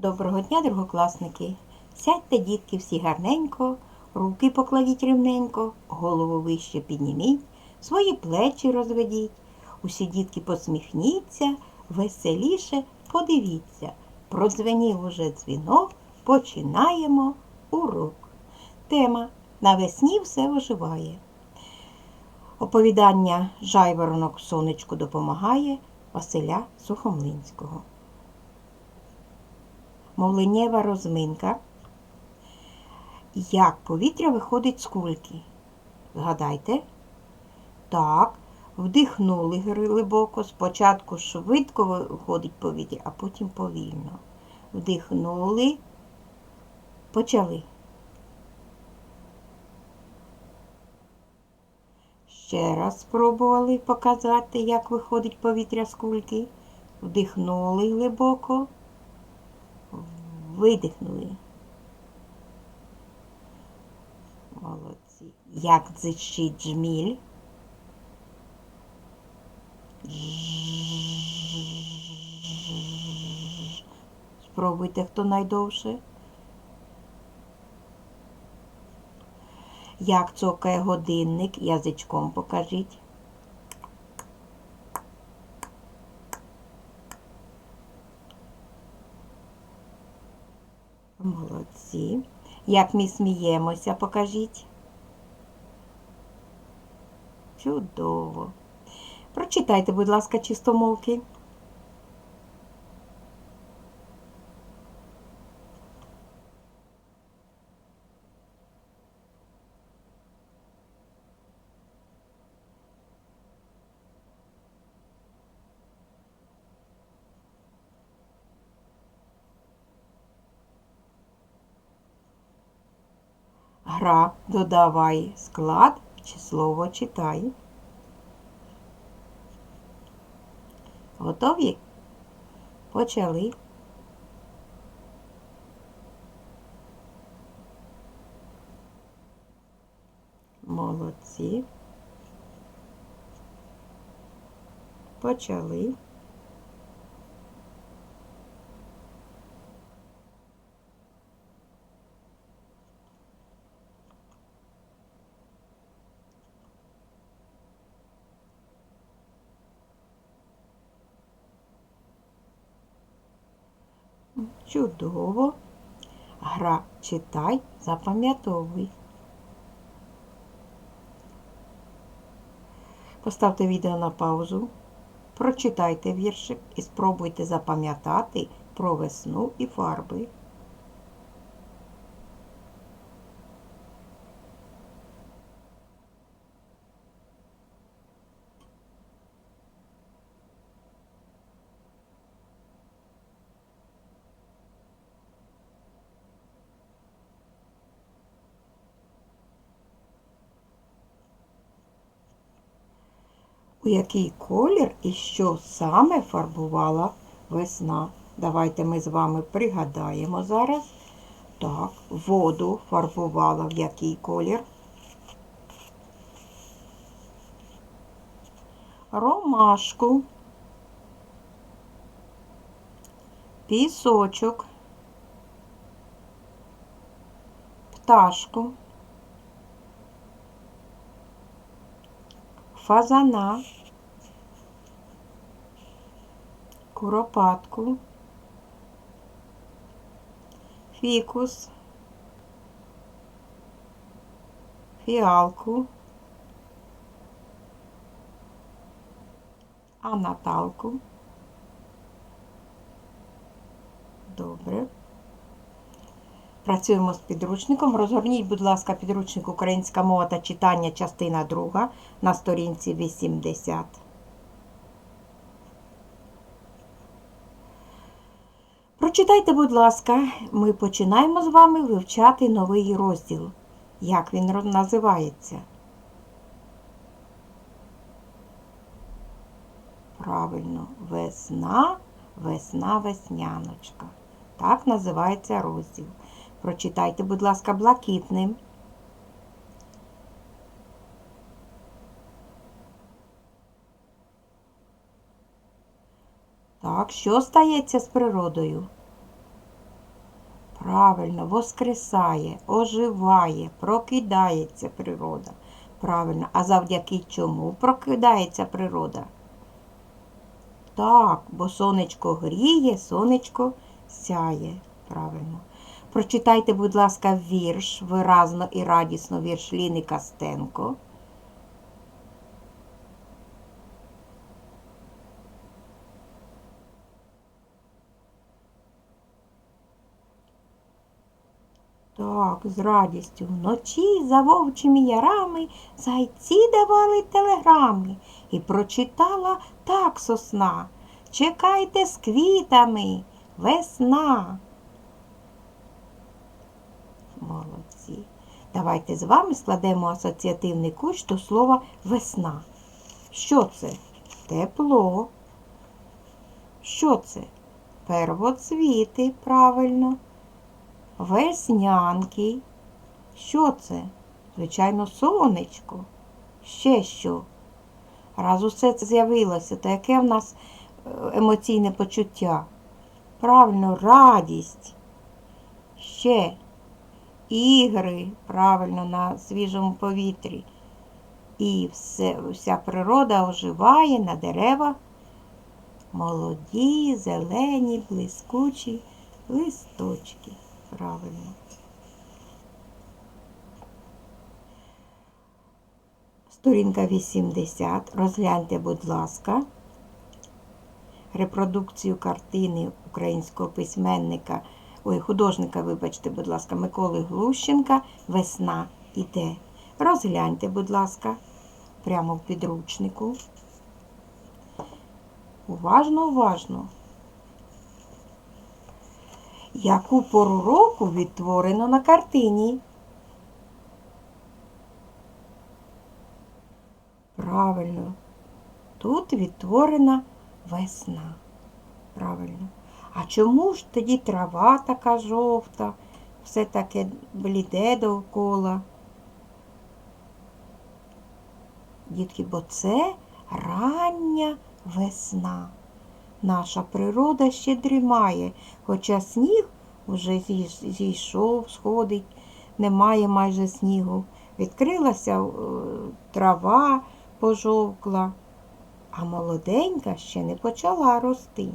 Доброго дня, другокласники! Сядьте, дітки, всі гарненько, руки покладіть рівненько, голову вище підніміть, свої плечі розведіть. Усі дітки посміхніться, веселіше подивіться. Продзвенів уже дзвінок, починаємо урок. Тема Навесні все оживає. Оповідання Жайворонок сонечку допомагає Василя Сухомлинського. Мовленнєва розминка. Як повітря виходить з кульки? Згадайте. Так, вдихнули глибоко. Спочатку швидко виходить повітря, а потім повільно. Вдихнули, почали. Ще раз спробували показати, як виходить повітря з кульки. Вдихнули глибоко видихнули. Молодці. Як дзичить жміль. Спробуйте, хто найдовше. Як цокає годинник, язичком покажіть. Молодці. Як ми сміємося, покажіть. Чудово. Прочитайте, будь ласка, чистомовки. Гра додавай склад чи слово читай. Готові? Почали. Молодці. Почали. Чудово. Гра читай, запам'ятовуй. Поставте відео на паузу, прочитайте віршик і спробуйте запам'ятати про весну і фарби. Який колір і що саме фарбувала весна? Давайте ми з вами пригадаємо зараз. Так, воду фарбувала в який колір? Ромашку, пісочок, пташку, фазана, куропатку, фікус, фіалку, а Наталку. Добре. Працюємо з підручником. Розгорніть, будь ласка, підручник Українська мова та читання, частина 2 на сторінці 80. Прочитайте, будь ласка, ми починаємо з вами вивчати новий розділ. Як він називається? Правильно, весна, весна, весняночка. Так називається розділ. Прочитайте, будь ласка, блакитним. Так, що стається з природою? Правильно, воскресає, оживає, прокидається природа. Правильно. А завдяки чому прокидається природа? Так, бо сонечко гріє, сонечко сяє. Правильно. Прочитайте, будь ласка, вірш, виразно і радісно вірш Ліни Костенко. Так, з радістю. Вночі за вовчими ярами зайці давали телеграми. І прочитала так сосна. Чекайте з квітами, весна. Молодці. Давайте з вами складемо асоціативний кущ до слова весна. Що це? Тепло. Що це? Первоцвіти, правильно. Веснянки. Що це? Звичайно, сонечко. Ще що? Раз усе це з'явилося, то яке в нас е, емоційне почуття? Правильно, радість. Ще ігри, правильно, на свіжому повітрі. І все, вся природа оживає на деревах. Молоді, зелені, блискучі листочки. Правильно. Сторінка 80. Розгляньте, будь ласка, репродукцію картини українського письменника, ой, художника, вибачте, будь ласка, Миколи Глущенка Весна іде. Розгляньте, будь ласка, прямо в підручнику. Уважно, уважно. Яку пору року відтворено на картині? Правильно. Тут відтворена весна. Правильно. А чому ж тоді трава така жовта, все таке бліде довкола? Дітки, бо це рання весна. Наша природа ще дрімає, хоча сніг вже зійшов, сходить, немає майже снігу. Відкрилася е, трава, пожовкла, а молоденька ще не почала рости.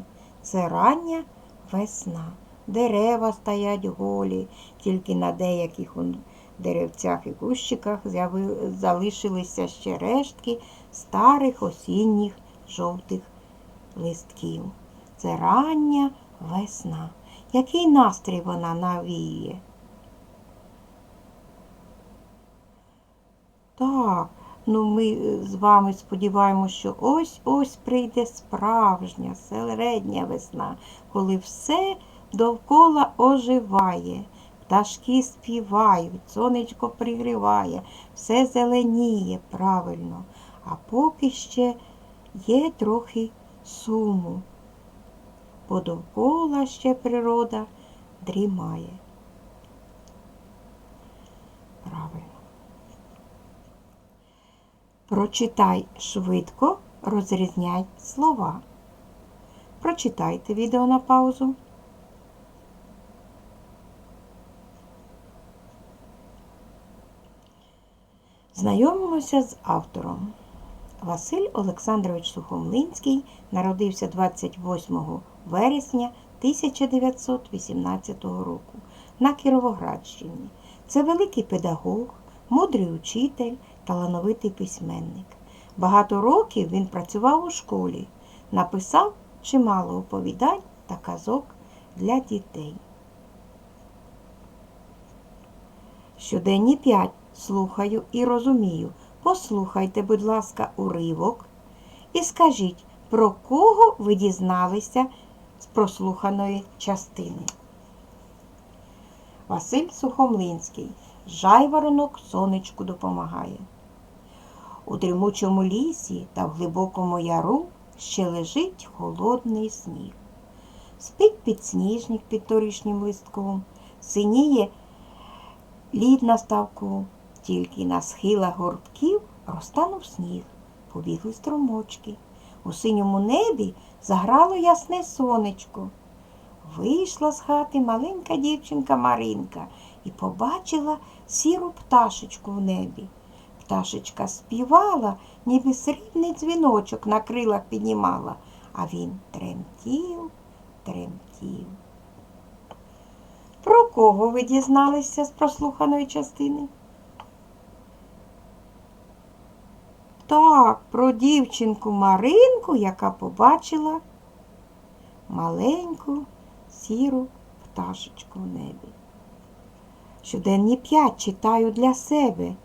Це рання весна. Дерева стоять голі, тільки на деяких деревцях і кущиках залишилися ще рештки старих осінніх жовтих листків. Це рання весна. Який настрій вона навіє? Так, ну ми е, з вами сподіваємося, що ось-ось прийде справжня середня весна, коли все довкола оживає. Пташки співають, сонечко пригріває, все зеленіє правильно. А поки ще є трохи суму, бо довкола ще природа дрімає. Правильно. Прочитай швидко, розрізняй слова. Прочитайте відео на паузу. Знайомимося з автором. Василь Олександрович Сухомлинський народився 28 вересня 1918 року на Кіровоградщині. Це великий педагог, мудрий учитель, талановитий письменник. Багато років він працював у школі, написав чимало оповідань та казок для дітей. Щоденні 5. Слухаю і розумію. Послухайте, будь ласка, уривок і скажіть, про кого ви дізналися з прослуханої частини. Василь Сухомлинський. Жайворонок сонечку допомагає. У дрімучому лісі та в глибокому яру ще лежить холодний сніг. Спить підсніжник під торішнім листком, синіє лід на ставку, тільки на схилах горбків розтанув сніг, побігли струмочки. У синьому небі заграло ясне сонечко. Вийшла з хати маленька дівчинка Маринка і побачила сіру пташечку в небі. Пташечка співала, ніби срібний дзвіночок на крилах піднімала, а він тремтів, тремтів. Про кого ви дізналися з прослуханої частини? Так, про дівчинку Маринку, яка побачила маленьку сіру пташечку в небі. Щоденні п'ять читаю для себе.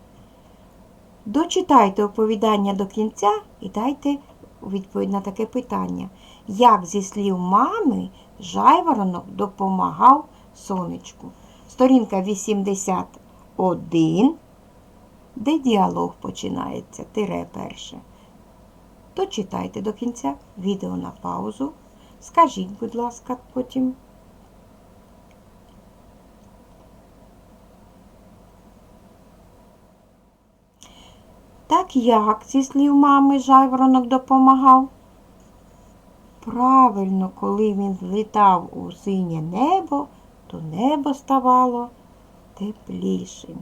Дочитайте оповідання до кінця і дайте відповідь на таке питання. Як зі слів мами жайворонок допомагав сонечку? Сторінка 81, де діалог починається, тире перше. Дочитайте до кінця відео на паузу. Скажіть, будь ласка, потім. Так як, зі слів мами, жайворонок допомагав? Правильно, коли він злітав у синє небо, то небо ставало теплішим.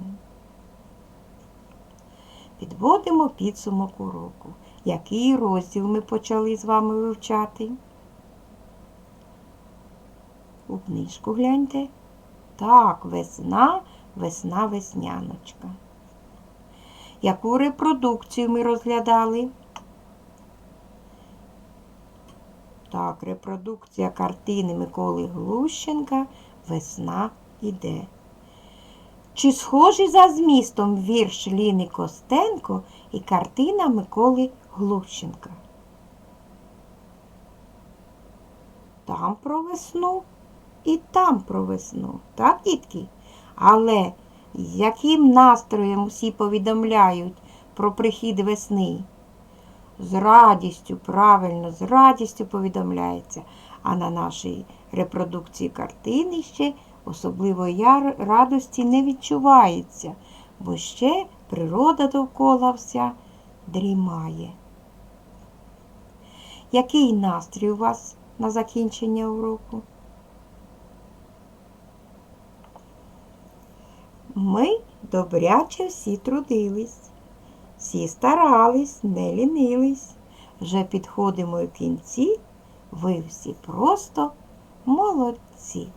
Підводимо підсумок уроку. Який розділ ми почали з вами вивчати? У книжку гляньте. Так, весна, весна, весняночка. Яку репродукцію ми розглядали? Так, репродукція картини Миколи Глущенка Весна іде. Чи схожі за змістом вірш Ліни Костенко і картина Миколи Глущенка? Там про весну і там про весну, так, дітки? Але з яким настроєм усі повідомляють про прихід весни? З радістю, правильно, з радістю повідомляється. А на нашій репродукції картини ще особливої радості не відчувається, бо ще природа довкола вся дрімає. Який настрій у вас на закінчення уроку? Ми добряче всі трудились, всі старались, не лінились. Вже підходимо к кінці, ви всі просто молодці.